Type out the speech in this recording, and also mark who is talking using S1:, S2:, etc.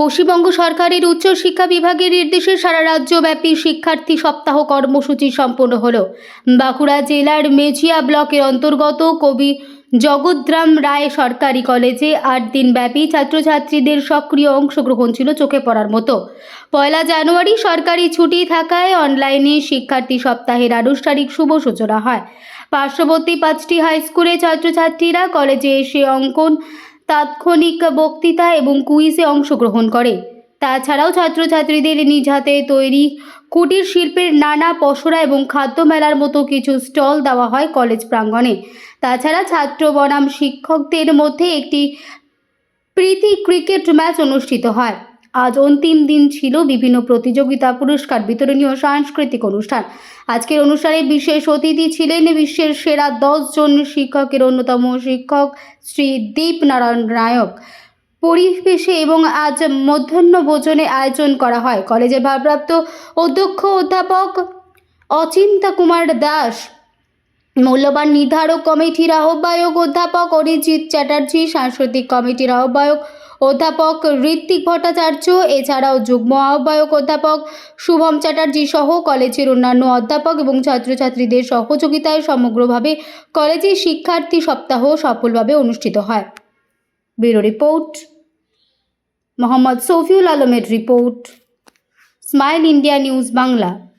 S1: পশ্চিমবঙ্গ সরকারের উচ্চ শিক্ষা বিভাগের নির্দেশে সারা রাজ্যব্যাপী শিক্ষার্থী সপ্তাহ কর্মসূচি সম্পন্ন হল। বাঁকুড়া জেলার মেজিয়া ব্লকের অন্তর্গত কবি জগদ্রাম রায় সরকারি কলেজে আট দিনব্যাপী ছাত্রছাত্রীদের সক্রিয় অংশগ্রহণ ছিল চোখে পড়ার মতো। পয়লা জানুয়ারি সরকারি ছুটি থাকায় অনলাইনে শিক্ষার্থী সপ্তাহের আনুষ্ঠানিক শুভ সূচনা হয়। পার্শ্ববর্তী পাঁচটি হাই স্কুলে ছাত্রছাত্রীরা কলেজে এসে অঙ্কন তাৎক্ষণিক বক্তৃতা এবং কুইজে অংশগ্রহণ করে। তাছাড়াও ছাত্রছাত্রীদের নিজ হাতে তৈরি কুটির শিল্পের নানা পসরা এবং খাদ্য মেলার মতো কিছু স্টল দেওয়া হয় কলেজ প্রাঙ্গণে। তাছাড়া ছাত্র বনাম শিক্ষকদের মধ্যে একটি প্রীতি ক্রিকেট ম্যাচ অনুষ্ঠিত হয়। আজ অন্তিম দিন ছিল বিভিন্ন প্রতিযোগিতা, পুরস্কার, বিতরণী ও সাংস্কৃতিক অনুষ্ঠান। আজকের অনুষ্ঠানে বিশেষ অতিথি ছিলেন বিশ্বের সেরা দশ জন শিক্ষকের অন্যতম শিক্ষক শ্রী দীপনারায়ণ নায়ক। পরিবেশে এবং আজ মধ্যাহ্ন ভোজনে আয়োজন করা হয়। কলেজের ভারপ্রাপ্ত অধ্যক্ষ অধ্যাপক অচিন্তা কুমার দাস, মূল্যবান নির্ধারক কমিটির আহ্বায়ক অধ্যাপক অরিজিৎ চ্যাটার্জি, সাংস্কৃতিক কমিটির আহ্বায়ক অধ্যাপক ঋত্বিক ভট্টাচার্য, এছাড়াও যুগ্ম আহ্বায়ক অধ্যাপক শুভম চ্যাটার্জি সহ কলেজের অন্যান্য অধ্যাপক এবং ছাত্রছাত্রীদের সহযোগিতায় সমগ্রভাবে কলেজের শিক্ষার্থী সপ্তাহ সফলভাবে অনুষ্ঠিত হয়। Bureau report. মোহাম্মদ সফিউল আলমের report. Smile India news Bangla.